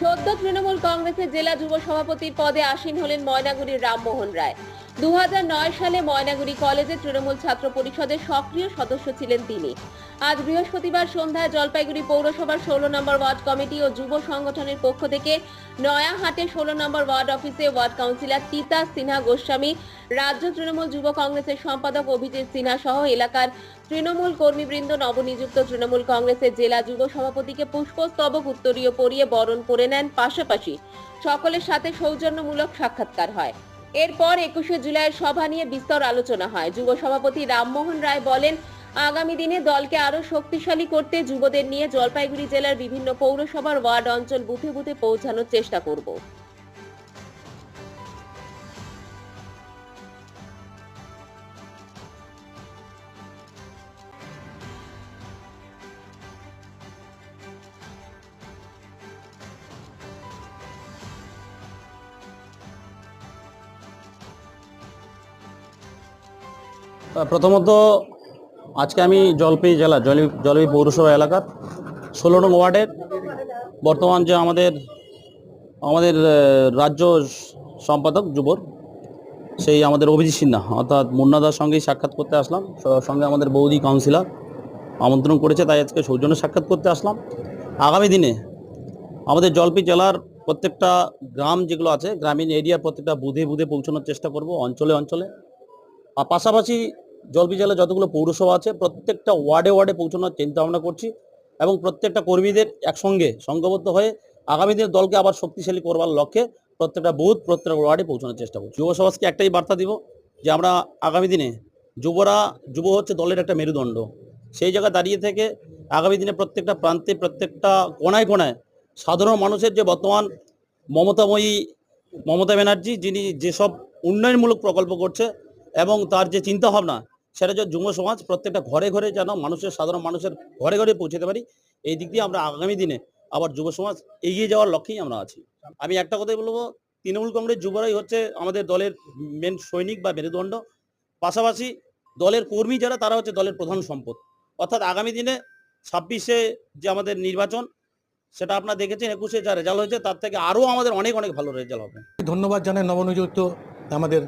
সদ্য তৃণমূল কংগ্রেসের জেলা যুব সভাপতির পদে আসীন হলেন ময়নাগুড়ির রামমোহন রায়। দু সালে ময়নাগুড়ি কলেজে তৃণমূল ছাত্র পরিষদের সক্রিয় সদস্য ছিলেন তিনি। আজ বৃহস্পতিবার সন্ধ্যায় জলপাইগুড়ি পৌরসভার ষোলো নম্বর ওয়ার্ড কমিটি ও যুব সংগঠনের পক্ষ থেকে নয়াহাটে ষোলো নম্বর ওয়ার্ড অফিসে ওয়ার্ড কাউন্সিলর তিতা সিনহা গোস্বামী, রাজ্য তৃণমূল যুব কংগ্রেসের সম্পাদক অভিজিৎ সিনহা সহ এলাকার তৃণমূল কর্মীবৃন্দ নবনিযুক্ত তৃণমূল কংগ্রেসের জেলা যুব সভাপতিকে পুষ্পস্তবক উত্তরীয় পরিয়ে বরণ করে নেন পাশাপাশি সকলের সাথে সৌজন্যমূলক সাক্ষাৎকার হয়। এরপর একুশে জুলাইয়ের সভা নিয়ে বিস্তর আলোচনা হয়। যুব সভাপতি রামমোহন রায় বলেন, আগামী দিনে দলকে আরও শক্তিশালী করতে যুবদের নিয়ে জলপাইগুড়ি জেলার বিভিন্ন পৌরসভার ওয়ার্ড অঞ্চল বুথে বুথে পৌঁছানোর চেষ্টা করব। প্রথমত আজকে আমি জলপাই জেলা জলি জলপাই পৌরসভা এলাকার ষোলো নং ওয়ার্ডের। বর্তমান যে আমাদের আমাদের রাজ্য সম্পাদক যুবর, সেই আমাদের অভিজিৎ সিনহা, অর্থাৎ মুন্নাদার সঙ্গেই সাক্ষাৎ করতে আসলাম। সঙ্গে আমাদের বৌদি কাউন্সিলর আমন্ত্রণ করেছে, তাই আজকে সৌজন্য সাক্ষাৎ করতে আসলাম। আগামী দিনে আমাদের জলপাই জেলার প্রত্যেকটা গ্রাম যেগুলো আছে, গ্রামীণ এরিয়ার প্রত্যেকটা বুধে বুধে পৌঁছানোর চেষ্টা করব, অঞ্চলে অঞ্চলে। পাশাপাশি জলপি জেলায় যতগুলো পৌরসভা আছে, প্রত্যেকটা ওয়ার্ডে ওয়ার্ডে পৌঁছানোর চিন্তা ভাবনা করছি এবং প্রত্যেকটা কর্মীদের একসঙ্গে সংঘবদ্ধ হয়ে আগামী দিনে দলকে আবার শক্তিশালী করবার লক্ষ্যে প্রত্যেকটা বুথ প্রত্যেক ওয়ার্ডে পৌঁছানোর চেষ্টা করছি। যুব সমাজকে একটাই বার্তা দিব যে আমরা আগামী দিনে যুবরা, যুব হচ্ছে দলের একটা মেরুদণ্ড। সেই জায়গায় দাঁড়িয়ে থেকে আগামী দিনে প্রত্যেকটা প্রান্তে, প্রত্যেকটা কোনায় কোনায় সাধারণ মানুষের যে বর্তমান মমতাময়ী মমতা ব্যানার্জি, যিনি যেসব উন্নয়নমূলক প্রকল্প করছে এবং তার যে চিন্তা ভাবনা সেটা যে যুব সমাজ প্রত্যেকটা ঘরে ঘরে যেন মানুষের, সাধারণ মানুষের ঘরে ঘরে পৌঁছাতে পারি, এই দিক দিয়ে আমরা আগামী দিনে আবার যুব সমাজ এগিয়ে যাওয়ার লক্ষ্যেই আমরা আছি। আমি একটা কথাই বলব, তৃণমূল কংগ্রেস যুবরাই হচ্ছে আমাদের দলের মেন সৈনিক বা মেরুদণ্ড। পাশাপাশি দলের কর্মী যারা, তারা হচ্ছে দলের প্রধান সম্পদ। অর্থাৎ আগামী দিনে ছাব্বিশে যে আমাদের নির্বাচন, সেটা আপনারা দেখেছেন, একুশে যা রেজাল্ট হয়েছে, তার থেকে আরও আমাদের অনেক অনেক ভালো রেজাল্ট হবে। ধন্যবাদ জানাই নবনিযুক্ত আমাদের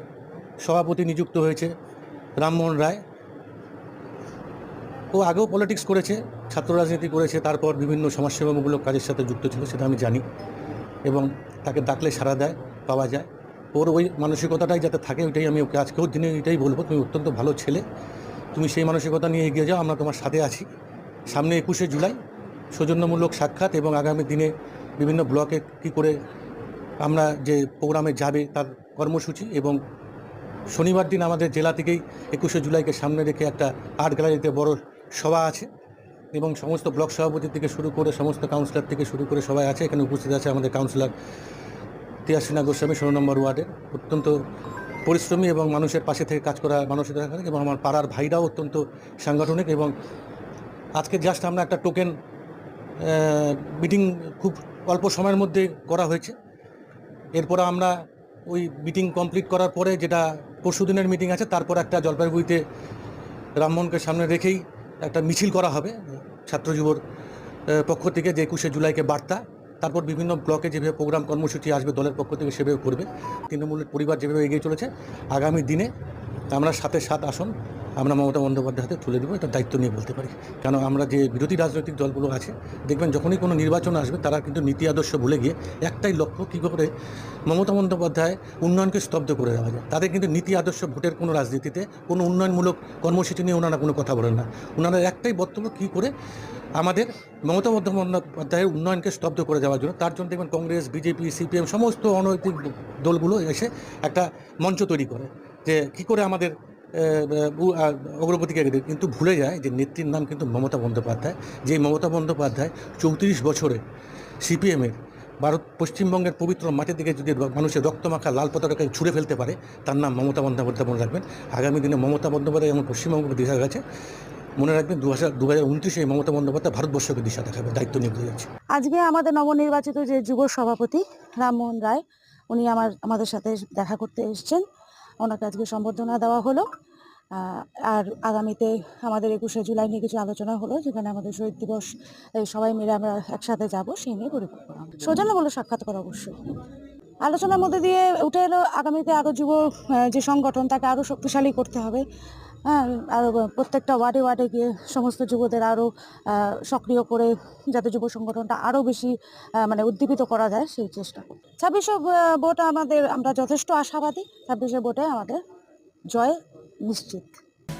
সভাপতি নিযুক্ত হয়েছে রামমোহন রায়। ও আগেও পলিটিক্স করেছে ছাত্র রাজনীতি করেছে, তারপর বিভিন্ন সমাজসেবামূলক কাজের সাথে যুক্ত ছিল, সেটা আমি জানি। এবং তাকে ডাকলে সাড়া দেয়, পাওয়া যায়। ওর ওই মানসিকতাটাই যাতে থাকে, ওইটাই আমি ওকে আজকেও দিনে এটাই বলব, তুমি অত্যন্ত ভালো ছেলে। তুমি সেই মানসিকতা নিয়ে এগিয়ে যাও, আমরা তোমার সাথে আছি। সামনে একুশে জুলাই, সৌজন্যমূলক সাক্ষাৎ এবং আগামী দিনে বিভিন্ন ব্লকে কি করে আমরা যে প্রোগ্রামে যাবে তার কর্মসূচি এবং শনিবার দিন আমাদের জেলা থেকেই একুশে জুলাইকে সামনে রেখে একটা আর্ট গ্যালারিতে বড় সভা আছে এবং সমস্ত ব্লক সভাপতি থেকে শুরু করে সমস্ত কাউন্সিলর থেকে শুরু করে সবাই আছে। এখানে উপস্থিত আছে আমাদের কাউন্সিলর তিয়াসিনা গোস্বামী, ষোলো নম্বর ওয়ার্ডের। অত্যন্ত পরিশ্রমী এবং মানুষের পাশে থেকে কাজ করা মানুষের এবং আমার পাড়ার ভাইরাও অত্যন্ত সাংগঠনিক এবং আজকে জাস্ট আমরা একটা টোকেন মিটিং খুব অল্প সময়ের মধ্যে করা হয়েছে। এরপর আমরা ওই মিটিং কমপ্লিট করার পরে যেটা পরশু দিনের মিটিং আছে, তারপর একটা জলপাইগুড়িতে রামমোহনকে সামনে রেখেই একটা মিছিল করা হবে ছাত্র যুবর পক্ষ থেকে যে একুশে জুলাইকে বার্তা। তারপর বিভিন্ন ব্লকে যেভাবে প্রোগ্রাম কর্মসূচি আসবে দলের পক্ষ থেকে সেভাবে করবে। তৃণমূলের পরিবার যেভাবে এগিয়ে চলেছে, আগামী দিনে আমরা সাথে সাত আসন আমরা মমতা বন্দ্যোপাধ্যায় হাতে তুলে দেবো, এটা দায়িত্ব নিয়ে বলতে পারি। কেন আমরা যে বিরোধী রাজনৈতিক দলগুলো আছে, দেখবেন যখনই কোনো নির্বাচন আসবে, তারা কিন্তু নীতি আদর্শ ভুলে গিয়ে একটাই লক্ষ্য কী করে মমতা বন্দ্যোপাধ্যায় উন্নয়নকে স্তব্ধ করে দেওয়া যায়। তাদের কিন্তু নীতি আদর্শ ভোটের কোনো রাজনীতিতে কোনো উন্নয়নমূলক কর্মসূচি নিয়ে ওনারা কোনো কথা বলেন না। ওনারা একটাই বক্তব্য কী করে আমাদের মমতা বন্দ্যোপাধ্যায়ের উন্নয়নকে স্তব্ধ করে দেওয়ার জন্য, তার জন্য দেখবেন কংগ্রেস, বিজেপি, সিপিএম, সমস্ত অনৈতিক দলগুলো এসে একটা মঞ্চ তৈরি করে যে কী করে আমাদের অগ্রগতিকে। কিন্তু ভুলে যায় যে নেত্রীর নাম কিন্তু মমতা বন্দ্যোপাধ্যায়। যে মমতা বন্দ্যোপাধ্যায় চৌত্রিশ বছরে সিপিএমের ভারত পশ্চিমবঙ্গের পবিত্র মাটি থেকে যদি মানুষের রক্তমাখা লাল পতাকাকে ছুঁড়ে ফেলতে পারে, তার নাম মমতা বন্দ্যোপাধ্যায় মনে রাখবেন। আগামী দিনে মমতা বন্দ্যোপাধ্যায় যেমন পশ্চিমবঙ্গকে দেখা গেছে মনে রাখবেন দু হাজার দু হাজার উনত্রিশে মমতা বন্দ্যোপাধ্যায় ভারতবর্ষকে দিশা দেখাবে, দায়িত্ব নিয়ে যাচ্ছে। আজকে আমাদের নবনির্বাচিত যে যুব সভাপতি রামমোহন রায়, উনি আমার আমাদের সাথে দেখা করতে এসেছেন। ওনাকে আজকে সম্বর্ধনা দেওয়া হলো। আর আগামীতে আমাদের একুশে জুলাই নিয়ে কিছু আলোচনা হলো, যেখানে আমাদের শহীদ দিবস সবাই মিলে আমরা একসাথে যাব সেই নিয়ে পরিকল্পনা সৌজন্য বলে সাক্ষাৎ করা অবশ্যই আলোচনার মধ্যে দিয়ে উঠে এলো, আগামীতে আরও যুব যে সংগঠন, তাকে আরও শক্তিশালী করতে হবে। হ্যাঁ আরও প্রত্যেকটা ওয়ার্ডে ওয়ার্ডে গিয়ে সমস্ত যুবদের আরও সক্রিয় করে যাতে যুব সংগঠনটা আরও বেশি মানে উদ্দীপিত করা যায় সেই চেষ্টা করি ছাব্বিশে ভোট আমাদের, আমরা যথেষ্ট আশাবাদী ছাব্বিশে ভোটে আমাদের জয় নিশ্চিত।